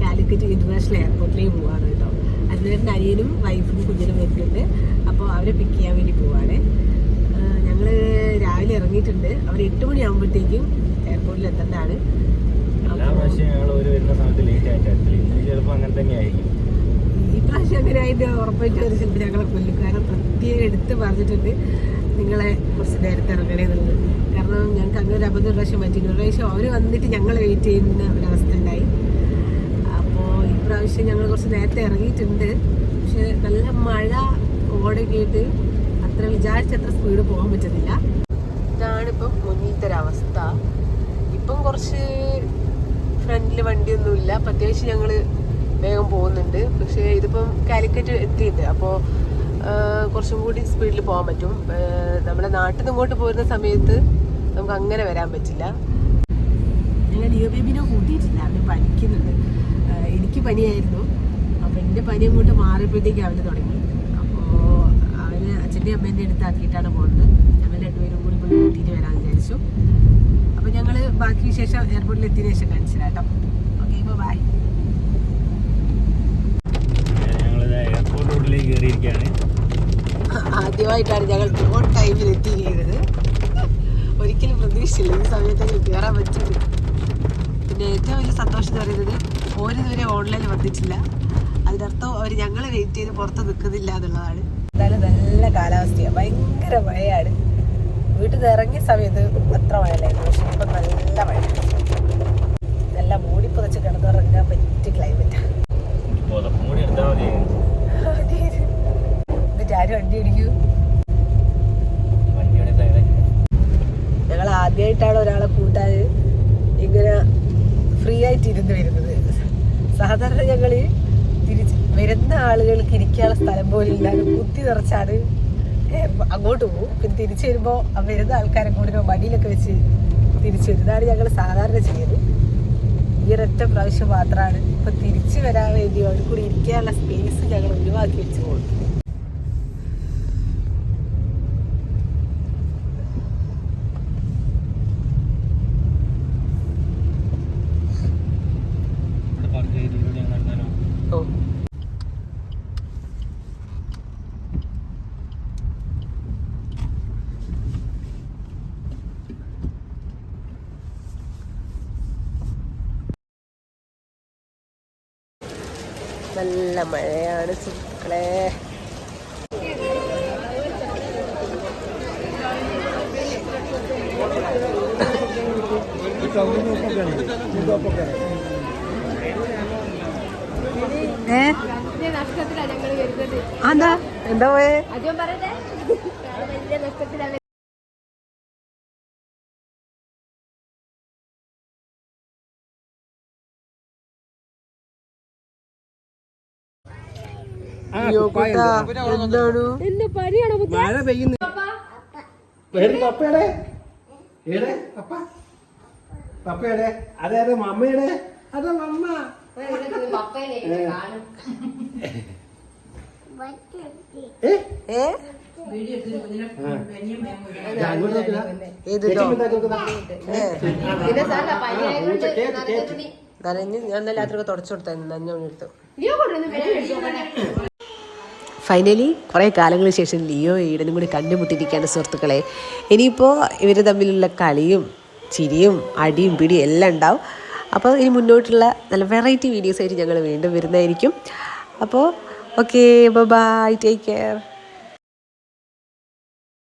Calicut international എയർപോർട്ടിലേക്ക് പോവാണ് കേട്ടോ. അതിനുവേണ്ടി അനിയനും വൈഫും കുഞ്ഞിനും വരുന്നുണ്ട്. അപ്പോൾ അവരെ പിക്ക് ചെയ്യാൻ വേണ്ടി പോവാണ്. ഞങ്ങൾ രാവിലെ ഇറങ്ങിയിട്ടുണ്ട്. അവർ എട്ട് മണിയാകുമ്പോഴത്തേക്കും എയർപോർട്ടിൽ എത്തേണ്ടതാണ്. ഈ പ്രാവശ്യം അങ്ങനെ ആയിട്ട് ഉറപ്പായിട്ട് ഒരു ചിലപ്പോൾ ഞങ്ങളെ കൊല്ലും കാരണം പ്രത്യേകം എടുത്ത് പറഞ്ഞിട്ടുണ്ട്. നിങ്ങളെ കുറച്ച് നേരത്തെ ഇറങ്ങണേ എന്നുള്ളത്. കാരണം ഞങ്ങൾക്ക് അങ്ങനെ ഒരു അബദ്ധം പ്രാവശ്യം പറ്റി ഒരു പ്രാവശ്യം അവർ വന്നിട്ട് ഞങ്ങൾ വെയിറ്റ് ചെയ്യുന്ന ഒരവസ്ഥ പ്രാവശ്യം ഞങ്ങൾ കുറച്ച് നേരത്തെ ഇറങ്ങിയിട്ടുണ്ട്. പക്ഷെ നല്ല മഴ കോടൊക്കെ ആയിട്ട് അത്ര വിചാരിച്ചത്ര സ്പീഡ് പോകാൻ പറ്റുന്നില്ല. ഇതാണിപ്പം മുന്നിലത്തെ അവസ്ഥ ഇപ്പം കുറച്ച് ഫ്രണ്ടിൽ വണ്ടിയൊന്നുമില്ല. അപ്പം അത്യാവശ്യം ഞങ്ങൾ വേഗം പോകുന്നുണ്ട്. പക്ഷേ ഇതിപ്പം കാലിക്കറ്റ് എത്തിയിട്ട് അപ്പോൾ കുറച്ചും കൂടി സ്പീഡിൽ പോകാൻ പറ്റും. നമ്മുടെ നാട്ടിൽ നിന്ന് ഇങ്ങോട്ട് പോരുന്ന സമയത്ത് നമുക്ക് അങ്ങനെ വരാൻ പറ്റില്ല. ഞങ്ങൾ ഡിയോ ബേബിനെ കൂട്ടിയിട്ടില്ല. അവർ എനിക്ക് പനിയായിരുന്നു. അപ്പോൾ എന്റെ പനി അങ്ങോട്ട് മാറിയപ്പോഴത്തേക്ക് അവന് തുടങ്ങി. അപ്പോൾ അവന് അച്ഛന്റെ അമ്മേന്റെ അടുത്താക്കിയിട്ടാണ് പോകുന്നത് ഞങ്ങൾ രണ്ടുപേരും കൂടി പോയി കൂട്ടിയിട്ട് വരാൻ വിചാരിച്ചു. അപ്പോൾ ഞങ്ങൾ ബാക്കി ശേഷം എയർപോർട്ടിൽ എത്തിയതിനു ശേഷം കാണിച്ചു കേട്ടോ. ഓക്കെ ഇപ്പോൾ ബൈ ഞങ്ങളിത് എയർപോർട്ട് റോഡിലേക്ക് കയറിയിരിക്കുകയാണ്. ആദ്യമായിട്ടാണ് ഞങ്ങൾ ഓൺ ടൈമിൽ എത്തിയിരിക്കുന്നത്. ഒരിക്കലും പ്രതീക്ഷിച്ചില്ല ഈ സമയത്തേക്ക് കയറാൻ പറ്റുന്നത് പിന്നെ ഏറ്റവും വലിയ സന്തോഷം എന്ന് പറയുന്നത് ഓരിതുവരെ ഓൺലൈനിൽ വന്നിട്ടില്ല. അതിനർത്ഥം അവർ ഞങ്ങൾ വെയിറ്റ് ചെയ്ത് പുറത്ത് നിൽക്കുന്നില്ല എന്നുള്ളതാണ്. എന്തായാലും നല്ല കാലാവസ്ഥയാണ് ഭയങ്കര മഴയാണ്. വീട്ടിൽ നിന്ന് ഇറങ്ങിയ സമയത്ത് അത്ര മഴയില്ലായിരുന്നു പക്ഷെ ഇപ്പം നല്ല മഴ. നല്ല മൂടി പുതച്ച് കിടന്നുറങ്ങാൻ പറ്റിയ ക്ലൈമറ്റാണ് എന്നിട്ട് ആരും വണ്ടി തയ്യാറാക്കി ഞങ്ങൾ ആദ്യമായിട്ടാണ് ഒരാളെ കൂട്ടാൻ ഇങ്ങനെ ഫ്രീ ആയിട്ട് ഇരുന്ന് വരുന്നത്. സാധാരണ ഞങ്ങൾ തിരിച്ച് വരുന്ന ആളുകൾക്ക് ഇരിക്കാനുള്ള സ്ഥലം പോലും ഇല്ലാതെ കുത്തി നിറച്ചാണ് അങ്ങോട്ട് പോകും. പിന്നെ തിരിച്ചു വരുമ്പോൾ വരുന്ന ആൾക്കാരെ കൂടെ വടിയിലൊക്കെ വെച്ച് തിരിച്ചു വരും ഇതാണ് ഞങ്ങൾ സാധാരണ ചെയ്യുന്നത് ഈ ഒരൊറ്റ പ്രാവശ്യം മാത്രമാണ് ഇപ്പം തിരിച്ചു വരാൻ വേണ്ടി അവിടെ കൂടി ഇരിക്കാനുള്ള സ്പേസ് ഞങ്ങൾ ഒഴിവാക്കി വെച്ച് പോകുന്നു നല്ല മഴയാണ് സുഹൃത്തുക്കളെ. എന്താ എന്താ പോയേ? അധികം പറയട്ടെ? വലിയ നഷ്ടത്തിലാണ് മഴ പെയ്യുന്നു. പേര് പപ്പയുടെ? ഏടെ പപ്പ? പപ്പയുടെ? അതെ മമ്മയുടെ? മമ്മ. നനഞ്ഞ് ഞാൻ രാത്രി തുടച്ചു കൊടുത്തായിരുന്നു. നഞ്ഞ എടുത്തു ലിയോ കൊണ്ടുവന്ന് വില മേടിച്ചോട്ടെ ഫൈനലി കുറേ കാലങ്ങൾക്ക് ശേഷം ലിയോ ഈടനും കൂടി കണ്ടുമുട്ടിയിരിക്കുകയാണ് സുഹൃത്തുക്കളെ. ഇനിയിപ്പോൾ ഇവർ തമ്മിലുള്ള കളിയും ചിരിയും അടിയും പിടിയും എല്ലാം ഉണ്ടാവും. അപ്പോൾ ഇനി മുന്നോട്ടുള്ള നല്ല വെറൈറ്റി വീഡിയോസ് ആയിട്ട് ഞങ്ങൾ വീണ്ടും വരുന്നതായിരിക്കും. അപ്പോൾ ഓക്കെ ബൈ ടേക്ക് കെയർ